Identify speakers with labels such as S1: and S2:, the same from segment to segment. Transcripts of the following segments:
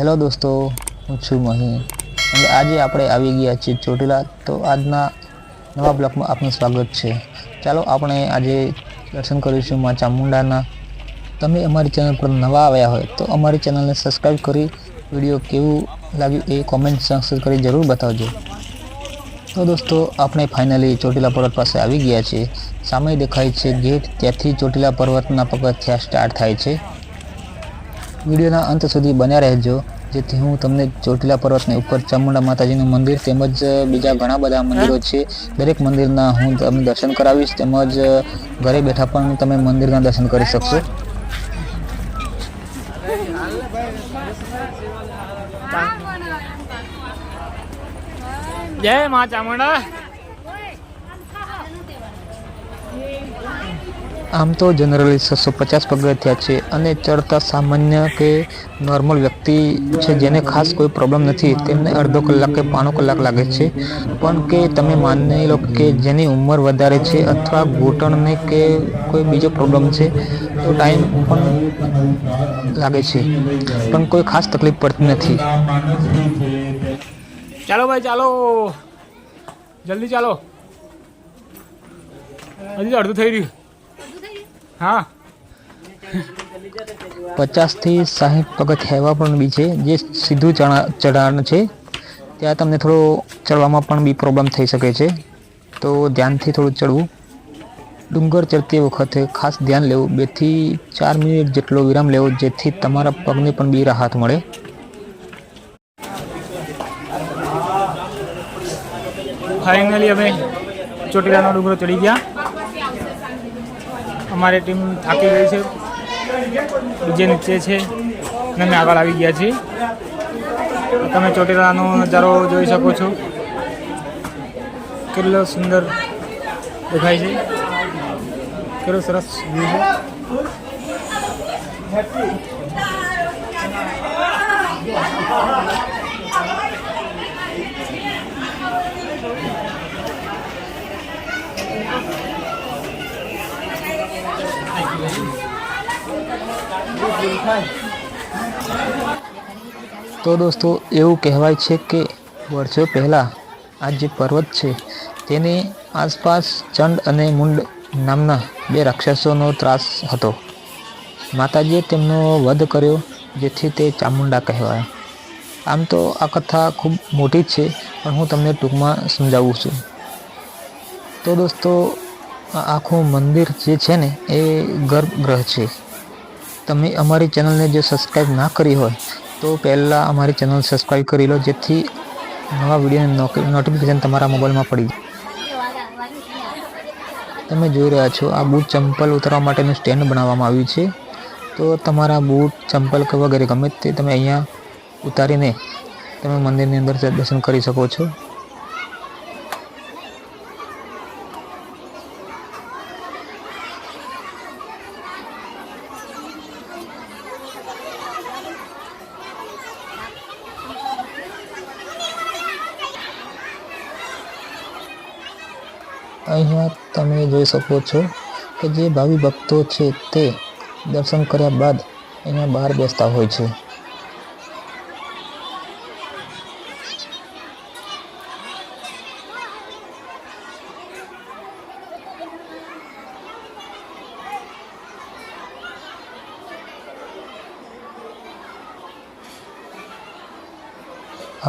S1: Hello દોસ્તો, હું છું મહી. અને આજે આપણે આવી ગયા છીએ ચોટીલા. તો આજના નવા બ્લોકમાં આપનું સ્વાગત છે. ચાલો આપણે આજે દર્શન કરીશું મા ચામુંડાના. તમે અમારી ચેનલ પર નવા આવ્યા હોય તો અમારી ચેનલને સબસ્ક્રાઈબ કરી વીડિયો કેવું લાગ્યું એ કોમેન્ટ સેક્શન કરી જરૂર બતાવજો. તો દોસ્તો, આપણે ફાઇનલી ચોટીલા પર્વત પાસે આવી ગયા છીએ. સામે દેખાય છે ગેટ. ત્યાંથી ચોટીલા પર્વતના પગથિયા સ્ટાર્ટ થાય છે. વિડીયોના અંત સુધી બન્યા રહેજો. જેથી હું તમને ચોટીલા પર્વતની ઉપર ચામુંડા માતાજીનું મંદિર તેમજ બીજા ઘણા બધા મંદિરો છે. દરેક મંદિરના હું તમને દર્શન કરાવીશ તેમજ ઘરે બેઠા પણ તમે મંદિરના દર્શન કરી શકશો.
S2: જય મા ચામુંડા.
S1: આમ તો જનરલી છસો પચાસ પગથિયા છે અને ચડતા સામાન્ય કે નોર્મલ વ્યક્તિ છે જેને ખાસ કોઈ પ્રોબ્લેમ નથી, તેમને અડધો કલાક કે પાણો કલાક લાગે છે. પણ કે તમે માની લો કે જેની ઉંમર વધારે છે અથવા ઘૂંટણને કે કોઈ બીજો પ્રોબ્લેમ છે, તો ટાઈમ પણ લાગે છે. પણ કોઈ ખાસ તકલીફ પડતી નથી.
S2: ચાલો ભાઈ, ચાલો. જલ્દી ચાલો. હજી અડધું થઈ રહ્યું. હા.
S1: પચાસથી સાહીઠ પગથિયા એવા પણ બી છે જે સીધું ચઢાણ છે. ત્યાં તમને થોડો ચડવામાં પણ બી પ્રોબ્લેમ થઈ શકે છે. તો ધ્યાનથી થોડું ચડવું. ડુંગર ચડતી વખતે ખાસ ધ્યાન લેવું. બેથી ચાર મિનિટ જેટલો વિરામ લેવો જેથી તમારા પગને પણ બી રાહત મળે.
S2: ફાઇનલી અમે ચોટીલાનો ડુંગરો ચડી ગયા. અમારી ટીમ થાકી ગઈ છે. બીજે નીચે છે અને અમે આગળ આવી ગયા છીએ. તમે ચોટીલાનો નજારો જોઈ શકો છો. કેટલો સુંદર દેખાય છે. કેટલો સરસ વ્યૂ છે.
S1: તો દોસ્તો, એવું કહેવાય છે કે વર્ષો પહેલાં આ જે પર્વત છે, તેની આસપાસ ચંડ અને મુંડ નામના બે રાક્ષસોનો ત્રાસ હતો. માતાજીએ તેમનો વધ કર્યો, જેથી તે ચામુંડા કહેવાય. આમ તો આ કથા ખૂબ મોટી છે, પણ હું તમને ટૂંકમાં સમજાવું છું. તો દોસ્તો આખું મંદિર જે છે ને, એ ગર્ભગૃહ છે. તમે અમારી ચેનલને જો સબસ્ક્રાઈબ ના કરી હોય, તો પહેલાં અમારી ચેનલ સબસ્ક્રાઈબ કરી લો, જેથી નવા વિડીયોની નોટિફિકેશન તમારા મોબાઈલમાં પડી જાય. તમે જોઈ રહ્યા છો, આ બૂટ ચંપલ ઉતારવા માટેનું સ્ટેન્ડ બનાવવામાં આવ્યું છે. તો તમારા બૂટ ચંપલ વગેરે ગમે તે તમે અહીંયા ઉતારીને તમે મંદિરની અંદર દર્શન કરી શકો છો. અહીંયા તમે જોઈ શકો છો કે જે ભાવિ ભક્તો છે તે દર્શન કર્યા બાદ અહીંયા બહાર બેસતા હોય છે.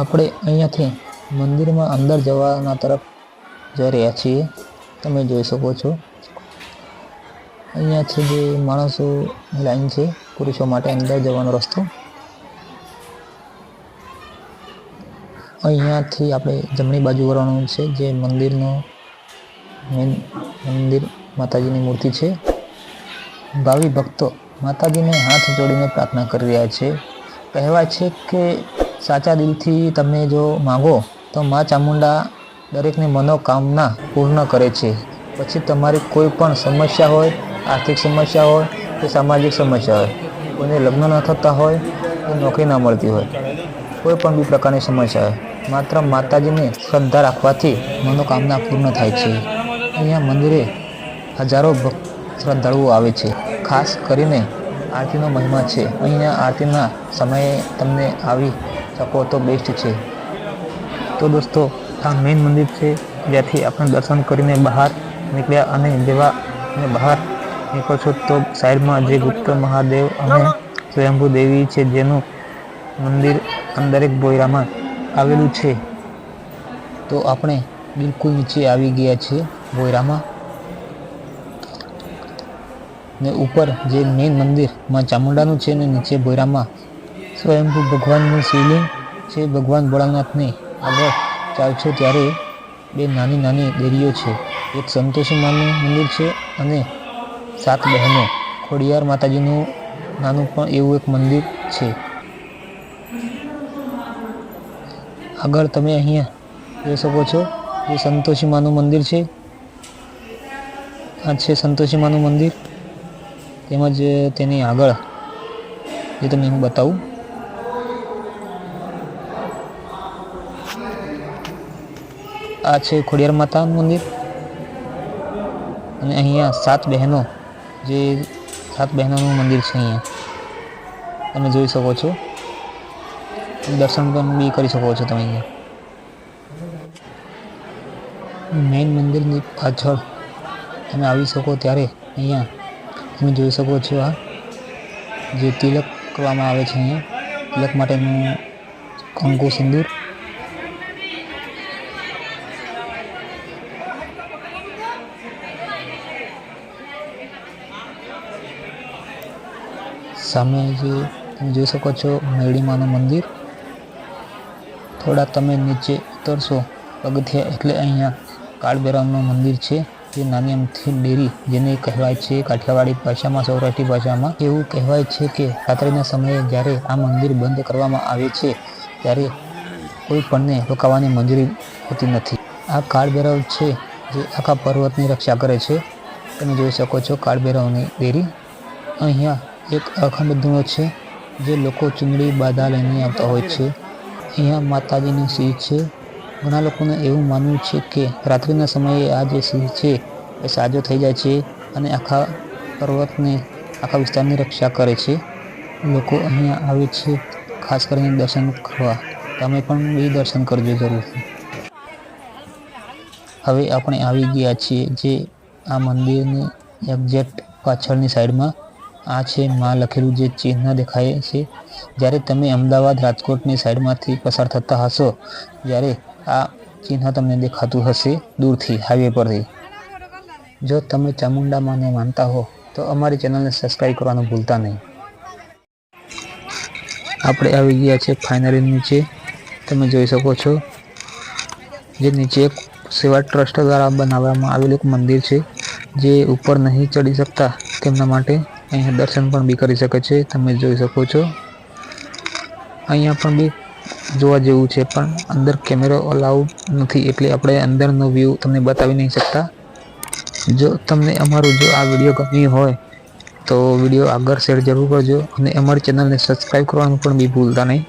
S1: આપણે અહીંયાથી મંદિરમાં અંદર જવાના તરફ જઈ રહ્યા છીએ. તમે જોઈ શકો છો. અહીંયા છે જે માણસો લાઈન છે, પુરુષો માટે અંદર જવાનો રસ્તો. અહીંયાથી આપણે જમણી બાજુ વળવાનું છે, જે મંદિરનો મેન મંદિર માતાજીની મૂર્તિ છે. ભાવિ ભક્તો માતાજીને હાથ જોડીને પ્રાર્થના કરી રહ્યા છે. કહેવાય છે કે સાચા દિલથી તમે જો માગો, તો મા ચામુંડા દરેકની મનોકામના પૂર્ણ કરે છે. પછી તમારી કોઈ પણ સમસ્યા હોય, આર્થિક સમસ્યા હોય કે સામાજિક સમસ્યા હોય, કોઈને લગ્ન ન થતા હોય કે નોકરી ન મળતી હોય, કોઈ પણ બી પ્રકારની સમસ્યા હોય, માત્ર માતાજીને શ્રદ્ધા રાખવાથી મનોકામના પૂર્ણ થાય છે. અહીંયા મંદિરે હજારો ભક્ત શ્રદ્ધાળુઓ આવે છે. ખાસ કરીને આરતીનો મહિમા છે. અહીંયા આરતીના સમયે તમને આવી શકો તો બેસ્ટ છે. તો દોસ્તો આ મેઇન મંદિર છે, જ્યાંથી આપણે દર્શન કરીને બહાર નીકળ્યા અને જેવા અને બહાર નીકળો છો, તો સાઈડમાં જે ગુપ્ત મહાદેવ અને સ્વયંભૂ દેવી છે, જેનું મંદિર અંદર એક બોયરામાં આવેલું છે. તો આપણે બિલકુલ નીચે આવી ગયા છીએ બોયરામાં. ને ઉપર જે મેઇન મંદિરમાં ચામુંડાનું છે ને નીચે બોયરામાં સ્વયંભૂ ભગવાનનું શિવલિંગ છે, ભગવાન ભોળાનાથની આગળ ચાલશો ત્યારે બે નાની નાની દેરીઓ છે. એક સંતોષી માનું મંદિર છે અને સાત બહેનો. ખોડિયાર માતાજીનું નાનું પણ એવું એક મંદિર છે. આગળ તમે અહીંયા જોઈ શકો છો એ સંતોષી માનું મંદિર છે. આ છે સંતોષી માનું મંદિર. તેમજ તેની આગળ, જે તમને હું બતાવું આ છે ખોડિયાર માતાનું મંદિર. અને અહીંયા સાત બહેનો, જે સાત બહેનોનું મંદિર છે અહીંયા. તમે જોઈ શકો છો. દર્શન પણ બી કરી શકો છો તમે અહીંયા. મેઇન મંદિરની પાછળ તમે આવી શકો ત્યારે અહીંયા. તમે જોઈ શકો છો આ, જે તિલક કરવામાં આવે છે અહીંયા. તિલક માટેનું કંકુ સિંદૂર. સામે જે તમે જોઈ શકો છો મેળીમાનું મંદિર. થોડા તમે નીચે ઉતરશો. પગથિયા એટલે અહીંયા કાળબેરામનું મંદિર છે. જે નાની અમથી ડેરી જેને કહેવાય છે કાઠિયાવાડી ભાષામાં, સૌરાષ્ટ્રી ભાષામાં. એવું કહેવાય છે કે રાત્રિના સમયે જ્યારે આ મંદિર બંધ કરવામાં આવે છે, ત્યારે કોઈ પણને રોકાવાની મંજૂરી હોતી નથી. આ કાળભૈરવ છે જે આખા પર્વતની રક્ષા કરે છે. તમે જોઈ શકો છો કાળભૈરવની ડેરી. અહીંયા એક અખંડ ધૂણો છે, જે લોકો ચૂંદડી બાધા લઈને આવતા હોય છે. અહીંયા માતાજીની સિંહ છે. ઘણા લોકોને એવું માનવું છે કે રાત્રિના સમયે આ જે સિંહ છે, એ સાજો થઈ જાય છે અને આખા પર્વતને, આખા વિસ્તારની રક્ષા કરે છે. લોકો અહીંયા આવે છે, ખાસ કરીને દર્શન કરવા. તમે પણ બી દર્શન કરજો જરૂરથી. હવે આપણે આવી ગયા છીએ જે આ મંદિરની એક્ઝેક્ટ પાછળની સાઈડમાં આ છે માં લખેલું જે ચિહ્ન દેખાય છે. જ્યારે તમે અમદાવાદ રાજકોટની સાઈડમાંથી પસાર થતા હશો જ્યારે આ ચિહ્ન તમને દેખાતું હશે દૂરથી હાઈવે પરથી. જો તમે ચામુંડા માને માનતા હો, તો અમારી ચેનલને સબસ્ક્રાઈબ કરવાનું ભૂલતા નહીં. આપણે આવી ગયા છે ફાઇનલી નીચે. તમે જોઈ શકો છો જે નીચે એક સેવા ટ્રસ્ટ દ્વારા બનાવવામાં આવેલું એક મંદિર છે, જે ઉપર નહીં ચડી શકતા તેમના માટે અહીંયા દર્શન પણ બી કરી શકે છે, તમે જોઈ શકો છો. અહીંયા પણ બી જોવા જેવું છે, પણ અંદર કેમેરો અલાઉડ નથી, એટલે આપણે અંદરનો વ્યૂ તમને બતાવી નહીં શકતા. જો તમને અમારું જો આ વીડિયો ગમ્યું હોય, તો વીડિયો આગળ શેર જરૂર કરજો, અને અમારી ચેનલને સબસ્ક્રાઈબ કરવાનું પણ બી ભૂલતા નહીં.